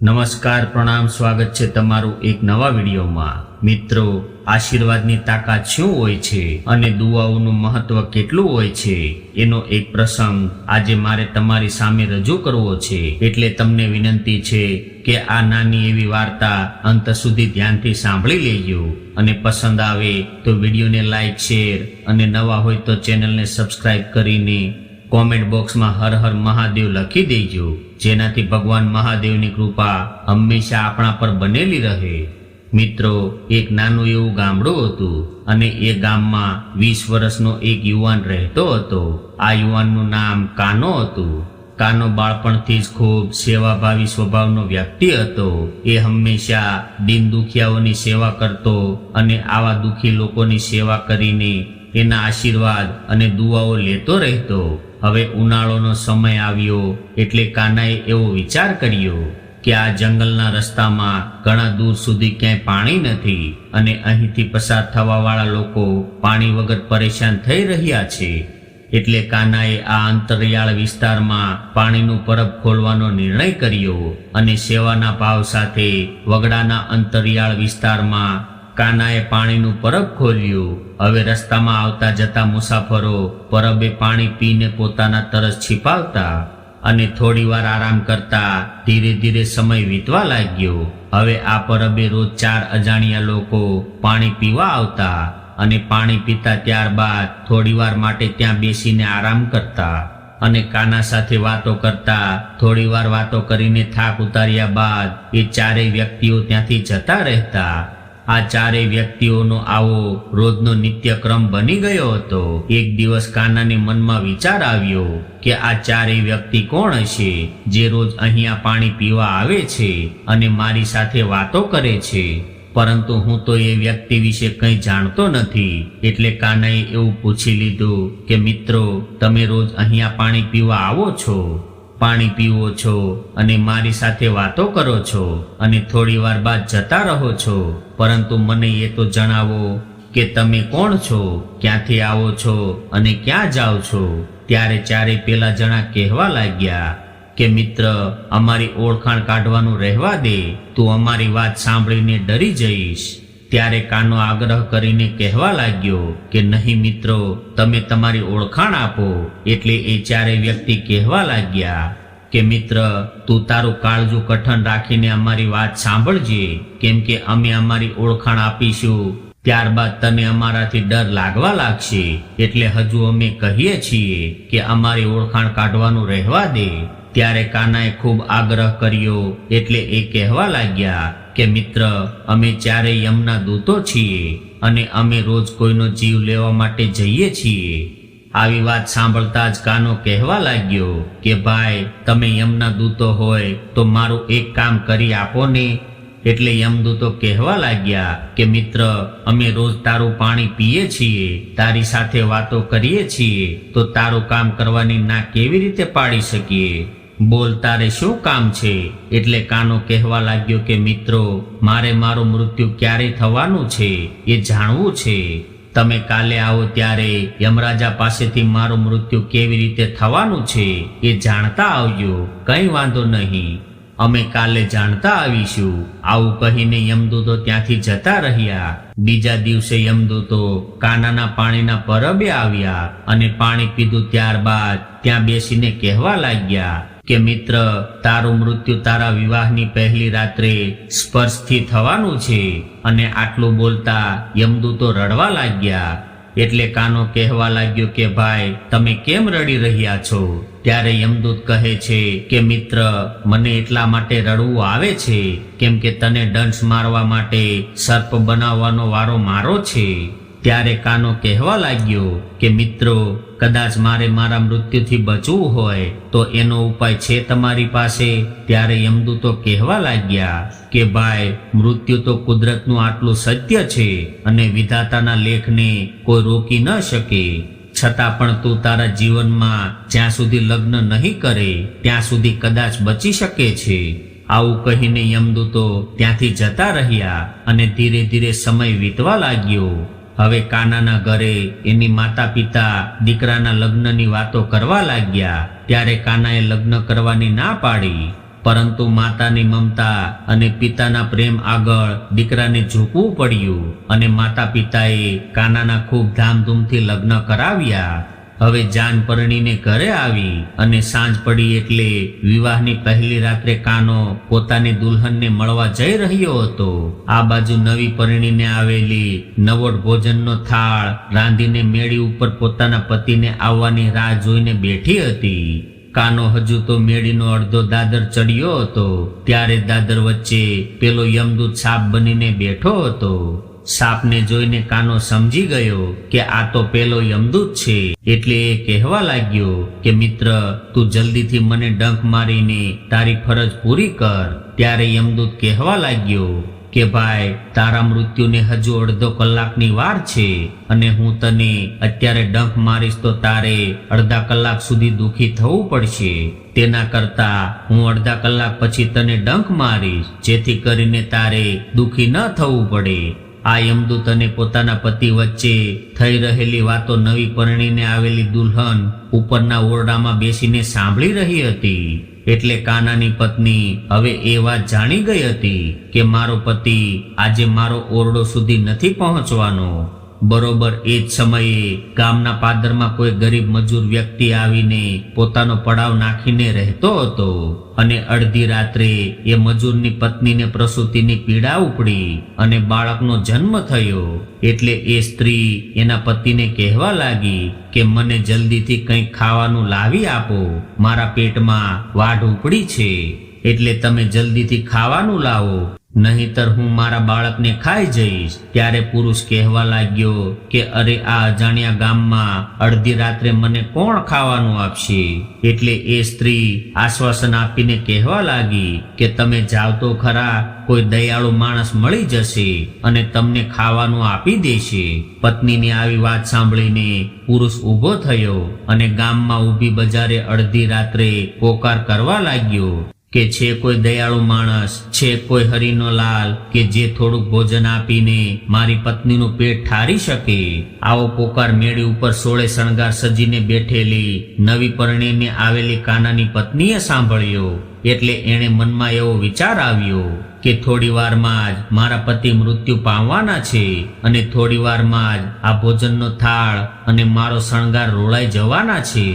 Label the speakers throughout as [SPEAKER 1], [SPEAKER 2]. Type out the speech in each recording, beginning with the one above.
[SPEAKER 1] નમસ્કાર, પ્રણામ, સ્વાગત છે તમારું એક નવા વિડીયોમાં. મિત્રો, આશીર્વાદની તાકાત શું હોય છે અને દુઆઓનું મહત્વ કેટલું હોય છે? એનો એક પ્રસંગ આજે મારે તમારી સામે રજૂ કરવો છે. એટલે તમને વિનંતી છે કે આ નાની એવી વાર્તા અંત સુધી ધ્યાનથી સાંભળી લેજો. અને પસંદ આવે તો વિડીયોને લાઈક, શેર અને નવા હોય તો ચેનલને સબસ્ક્રાઈબ કરીને કોમેન્ટ બોક્સમાં હર હર મહાદેવ લખી દેજો, જેનાથી ભગવાન મહાદેવની કૃપા હંમેશા આપણા પર બનેલી રહે. મિત્રો, એક નાનું એવું ગામડું હતું અને એ ગામમાં વીસ વર્ષનો એક યુવાન રહેતો હતો. આ યુવાનનું નામ કાનો હતું. કાનો બાળપણથી જ ખૂબ સેવાભાવી સ્વભાવનો વ્યક્તિ હતો. એ હંમેશા દિન દુખિયાઓની સેવા કરતો અને આવા દુખી લોકોની સેવા કરીને એના આશીર્વાદ અને દુઆઓ લેતો રહેતો. હવે ઉનાળોનો સમય આવ્યો એટલે કાનાએ એવો વિચાર કર્યો કે આ જંગલના રસ્તામાં ઘણા દૂર સુધી ક્યાંય પાણી નથી અને અહીંથી પસાર થવાવાળા લોકો પાણી વગર પરેશાન થઈ રહ્યા છે. એટલે કાનાએ આ અંતરિયાળ વિસ્તારમાં પાણીનું પરબ ખોલવાનો નિર્ણય કર્યો અને સેવાના ભાવ સાથે વગડાના અંતરિયાળ વિસ્તારમાં કાનાએ પાણીનું પરબ ખોલ્યું. હવે રસ્તામાં આવતા જતા મુસાફરો પરબે પાણી પીને પોતાના તરસ છીપાવતા અને થોડીવાર આરામ કરતા ધીરે ધીરે સમય વીતવા લાગ્યો. હવે આ પરબે રોજ ચાર અજાણ્યા લોકો પાણી પીવા આવતા અને પાણી પીતા ત્યારબાદ થોડીવાર માટે ત્યાં બેસીને આરામ કરતા અને કાના સાથે વાતો કરતા થોડીવાર વાતો કરીને થાક ઉતાર્યા બાદ એ ચારેય વ્યક્તિઓ ત્યાંથી જતા રહેતા. આ ચારેય વ્યક્તિઓનો આવો રોજનો નિત્યક્રમ બની ગયો હતો. એક દિવસ કાનાને મનમાં વિચાર આવ્યો કે આ ચારેય વ્યક્તિ કોણ હશે જે રોજ અહીંયા પાણી પીવા આવે છે અને મારી સાથે વાતો કરે છે. પરંતુ હું તો એ વ્યક્તિ વિશે કંઈ જાણતો નથી. એટલે કાનાએ એવું પૂછી લીધું કે, મિત્રો, તમે રોજ અહીંયા પાણી પીવા આવો છો? પાણી પીવો છો અને મારી સાથે વાતો કરો છો અને થોડી વાર બાદ જતા રહો છો. પરંતુ મને એ તો જણાવો કે તમે કોણ છો, ક્યાંથી આવો છો અને ક્યાં જાઓ છો? ત્યારે ચારે પેલા જણા કહેવા લાગ્યા કે, મિત્ર, અમારી ઓળખાણ કાઢવાનું રહેવા દે. તું અમારી વાત સાંભળીને ડરી જઈશ. ત્યારે કાનો આગ્રહ કરીને કહેવા લાગ્યો કે, નહીં મિત્રો, તમે તમારી ઓળખાણ આપો. એટલે એ ચારે વ્યક્તિ કહેવા લાગ્યા કે, મિત્ર, તું તારું કાળજું કઠણ રાખીને અમારી વાત સાંભળજે. કેમ કે અમે અમારી ઓળખાણ આપીશું. ત્યારબાદ તને અમારાથી ડર લાગવા લાગશે. એટલે હજુ અમે કહીએ છીએ કે, અમારી ઓળખાણ કાઢવાનું રહેવા દે. ત્યારે કાનાએ ખૂબ આગ્રહ કર્યો. એટલે એ કહેવા લાગ્યા કે મિત્ર, અમે ચારે યમના દૂતો છીએ અને અમે રોજ કોઈનો જીવ લેવા માટે જઈએ છીએ. આવી વાત સાંભળતા જ કાનો કહેવા લાગ્યો કે, ભાઈ, તમે યમના દૂતો હોય તો મારું એક કામ કરી આપો ને. એટલે યમદૂતો કહેવા લાગ્યા કે, મિત્ર, અમે રોજ તારું પાણી પીએ છીએ, તારી સાથે વાતો કરીએ છીએ, તો તારું કામ કરવાની ના કેવી રીતે પાડી શકીએ? બોલ તારે શું કામ છે? એટલે કાનો કહેવા લાગ્યો કે, મિત્રો, મારે મારું મૃત્યુ ક્યારે થવાનું છે? એ જાણવું છે. તમે કાલે આવો ત્યારે યમરાજા પાસેથી મારું મૃત્યુ કેવી રીતે થવાનું છે એ જાણતા આવજો. કંઈ વાંધો નહીં. અમે કાલે જાણતા આવીશું. આવું કહીને યમદૂતો ત્યાંથી જતા રહ્યા. બીજા દિવસે યમદૂતો કાનાના પાણીના પરબે આવ્યા અને પાણી પીધું ત્યારબાદ ત્યાં બેસીને કહેવા લાગ્યા કે મિત્ર, તારું મૃત્યુ તારા વિવાહની પહેલી રાત્રે સ્પર્શથી થવાનું છે અને આટલું બોલતા યમદૂતો રડવા લાગ્યા. એટલે કાનો કહેવા લાગ્યો કે, ભાઈ, તમે કેમ રડી રહ્યા છો? ત્યારે યમદૂત કહે છે કે, મિત્ર, મને એટલા માટે રડવું આવે છે, કેમ કે તને દંશ મારવા માટે સર્પ બનાવવાનો વારો મારો છે. ત્યારે કાનો કહેવા લાગ્યો કે, મિત્રો, કદાચ મારે મારા મૃત્યુથી બચવું હોય, તો એનો ઉપાય છે તમારી પાસે? ત્યારે યમદૂતો કહેવા લાગ્યા કે, ભાઈ, મૃત્યુ તો કુદરતનું આટલું સત્ય છે અને વિધાતાના લેખને કોઈ રોકી ન શકે. છતાં પણ તું તારા જીવનમાં જ્યાં સુધી લગ્ન નહીં કરે, ત્યાં સુધી કદાચ બચી શકે છે. આવું કહીને યમદૂતો ત્યાંથી જતા રહ્યા અને ધીરે ધીરે સમય વીતવા લાગ્યો. હવે કાનાના ઘરે એની માતા પિતા દીકરાના લગ્નની વાતો કરવા લાગ્યા, ત્યારે કાનાએ લગ્ન કરવાની ના પાડી. પરંતુ માતાની મમતા અને પિતાના પ્રેમ આગળ દીકરાને ઝૂકવું પડ્યું અને માતા પિતાએ કાનાના ખૂબ ધામધૂમથી લગ્ન કરાવ્યા. હવે જાન પરણીને ઘરે આવી અને સાંજ પડી એટલે વિવાહની પહેલી રાત્રે કાનો પોતાની દુલ્હનને મળવા જઈ રહ્યો હતો. આ બાજુ નવી પરણીને આવેલી નવોટ ભોજનનો થાળ રાંધીને મેળી ઉપર પોતાના પતિને આવવાની રાહ જોઈને બેઠી હતી. કાનો હજુ તો મેળીનો અડધો દાદર ચડ્યો હતો. ત્યારે દાદર વચ્ચે પેલો યમદૂત સાપ બનીને બેઠો હતો. સાપને જોઈને કાનો સમજી ગયો કે આ તો પેલો યમદૂત છે. એટલે એ કહેવા લાગ્યો કે, મિત્ર, તું જલ્દીથી મને ડંખ મારીને તારી ફરજ પૂરી કર. ત્યારે યમદૂત કહેવા લાગ્યો કે, ભાઈ, તારા મૃત્યુને હજુ અડધો કલાકની વાર છે અને હું તને અત્યારે ડંખ મારીશ તો તારે અડધા કલાક સુધી દુખી થવું પડશે. તેના કરતા હું અડધા કલાક પછી તને ડંખ મારીશ, જેથી કરીને તારે દુખી ન થવું પડે. આ યમદૂત અને પોતાના પતિ વચ્ચે થઈ રહેલી વાતો નવી પરણીને આવેલી દુલ્હન ઉપરના ઓરડામાં બેસીને સાંભળી રહી હતી. એટલે કાનાની પત્ની હવે એ વાત જાણી ગઈ હતી કે મારો પતિ આજે મારો ઓરડો સુધી નથી પહોંચવાનો. બરોબર એ જ સમયે ગામના પાદરમાં કોઈ ગરીબ મજૂર વ્યક્તિ આવીને પોતાનો પડાવ નાખીને રહેતો હતો અને અડધી રાત્રે એ મજૂરની પત્નીને પ્રસૂતિની પીડા ઉપડી અને બાળકનો જન્મ થયો. એટલે એ સ્ત્રી એના પતિને કહેવા લાગી કે મને જલ્દીથી કંઈક ખાવાનું લાવી આપો, મારા પેટમાં વાઢ ઉપડી છે. એટલે તમે જલ્દીથી ખાવાનું લાવો. નહીતર હું મારા બાળકને ખાઈ જઈશ. ત્યારે પુરુષ કહેવા લાગ્યો કે, અરે, આ અજાણ્યા ગામમાં અડધી રાત્રે મને કોણ ખાવાનું આપશે? એટલે એ સ્ત્રી આશ્વાસન આપીને કહેવા લાગી કે, તમે જાવ તો ખરા, કોઈ દયાળુ માણસ મળી જશે અને તમને ખાવાનું આપી દેશે. પત્નીની આવી વાત સાંભળીને પુરુષ ઊભો થયો અને ગામમાં ઊભી બજારે અડધી રાત્રે પોકાર કરવા લાગ્યો. કે છે કોઈ દયાળુ માણસ છે કોઈ હરિનો લાલ, કે જે થોડુંક ભોજન આપીને મારી પત્નીનું પેટ ઠારી શકે. આવો પોકાર મેળી ઉપર સોળે શણગાર સજીને બેઠેલી નવી પરણીને આવેલી કાનાની પત્નીએ સાંભળ્યો. એટલે એણે મનમાં એવો વિચાર આવ્યો કે થોડી વારમાં જ મારા પતિ મૃત્યુ પામવાના છે અને થોડી વારમાં જ આ ભોજનનો થાળ અને મારો શણગાર રોળાઈ જવાના છે.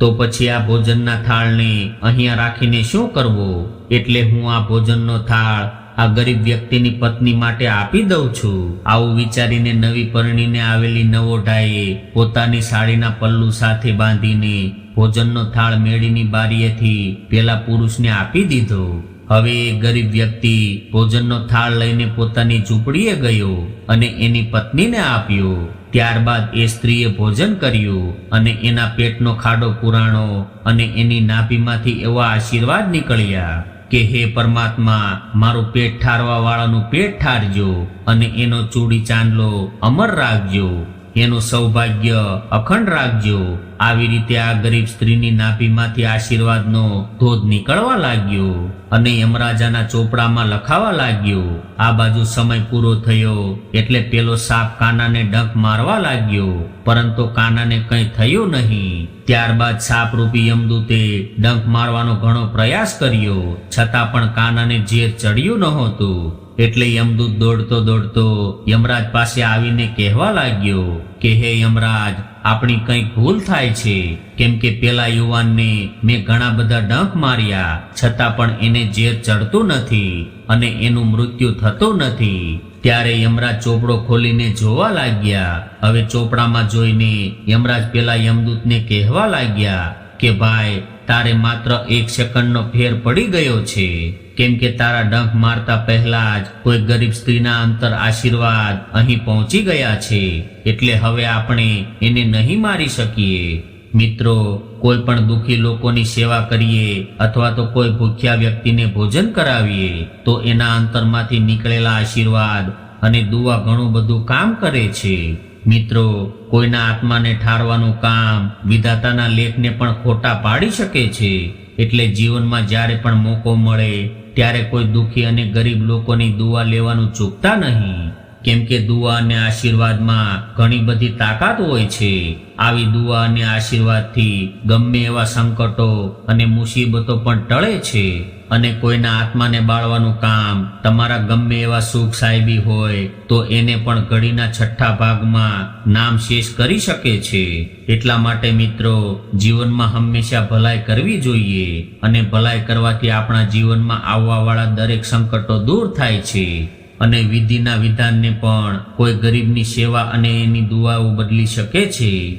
[SPEAKER 1] તો પછી આ ભોજનના થાળને અહીંયા રાખીને શું કરવું? એટલે હું આ ભોજનનો થાળ આ ગરીબ વ્યક્તિની પત્ની માટે આપી દઉં છું. આવું વિચારીને નવી પરણીને આવેલી નવોઢાએ પોતાની સાડીના પલ્લુ સાથે બાંધીને ભોજનનો થાળ મેળીની બારીએથી પેલા પુરુષને આપી દીધો. હવે ગરીબ વ્યક્તિ ભોજનનો થાળ લઈને પોતાની ઝૂંપડીએ ગયો અને એની પત્નીને આપ્યો. ત્યારબાદ એ સ્ત્રીએ ભોજન કર્યું અને એના પેટનો ખાડો પુરાણો અને એની નાભીમાંથી એવા આશીર્વાદ નીકળ્યા કે, હે પરમાત્મા, મારું પેટ ઠારવા વાળાનું પેટ ઠારજો અને એનો ચૂડી ચાંદલો અમર રાખજો. એનું સૌભાગ્ય અખંડ રાખજો. આવી રીતે આ ગરીબ સ્ત્રીની નાભીમાંથી આશીર્વાદનો ધોધ નીકળવા લાગ્યો અને યમરાજાના ચોપડામાં લખાવા લાગ્યો. આ બાજુ સમય પૂરો થયો એટલે પેલો સાપ કાનાને ડંક મારવા લાગ્યો. પરંતુ કાનાને કંઈ થયું નહીં. ત્યારબાદ સાપરૂપી યમદૂતે ડંક મારવાનો ઘણો પ્રયાસ કર્યો. છતાં પણ કાનાને ઝેર ચડ્યું નહોતું. એટલે યમદૂત દોડતો દોડતો યમરાજ પાસે આવીને કહેવા લાગ્યો કે, હે યમરાજ, આપણી કંઈ ભૂલ થાય છે? કેમ કે પેલા યુવાનને મેં ઘણા બધા ડંખ માર્યા, છતાં પણ એને ઝેર ચડતું નથી અને એનું મૃત્યુ થતું નથી. ત્યારે યમરાજ ચોપડો ખોલીને જોવા લાગ્યા. હવે ચોપડામાં જોઈને યમરાજ પેલા યમદૂતને કહેવા લાગ્યા કે, ભાઈ તારે માત્ર એક સેકન્ડનો ફેર પડી ગયો છે. કેમ કે તારા ડંખ મારતા પહેલા જ કોઈ ગરીબ સ્ત્રીના અંતર આશીર્વાદ અહીં પહોંચી ગયા છે. એટલે હવે આપણે એને નહીં મારી શકીએ. મિત્રો, કોઈ પણ દુઃખી લોકોની સેવા કરીએ અથવા તો કોઈ ભૂખ્યા વ્યક્તિને ભોજન કરાવીએ, તો એના અંતરમાંથી નીકળેલા આશીર્વાદ અને દુવા ઘણું બધું કામ કરે છે. મિત્રો, કોઈના આત્માને ઠારવાનું કામ વિધાતાના લેખને પણ ખોટા પાડી શકે છે. એટલે જીવનમાં જ્યારે પણ મોકો મળે, ત્યારે કોઈ દુઃખી અને ગરીબ લોકોની દુઆ લેવાનું ચૂકતા નહીં. કેમ કે દુવા અને આશીર્વાદમાં ઘણી બધી તાકાત હોય છે. આવી દુઆ અને આશીર્વાદથી ગમે એવા સંકટો અને મુસીબતો પણ ટળે છે. અને કોઈના આત્માને બાળવાનું કામ, તમારા ગમે એવા સુખ સાહેબી હોય, તો એને પણ ઘડીના છઠ્ઠા ભાગમાં નામ શેષ કરી શકે છે. એટલા માટે મિત્રો, જીવનમાં હંમેશા ભલાઈ કરવી જોઈએ અને ભલાઈ કરવાથી આપણા જીવનમાં આવવાવાળા દરેક સંકટો દૂર થાય છે. અને વિધિના વિધાનને પણ કોઈ ગરીબની સેવા અને એની દુઆઓ બદલી શકે છે.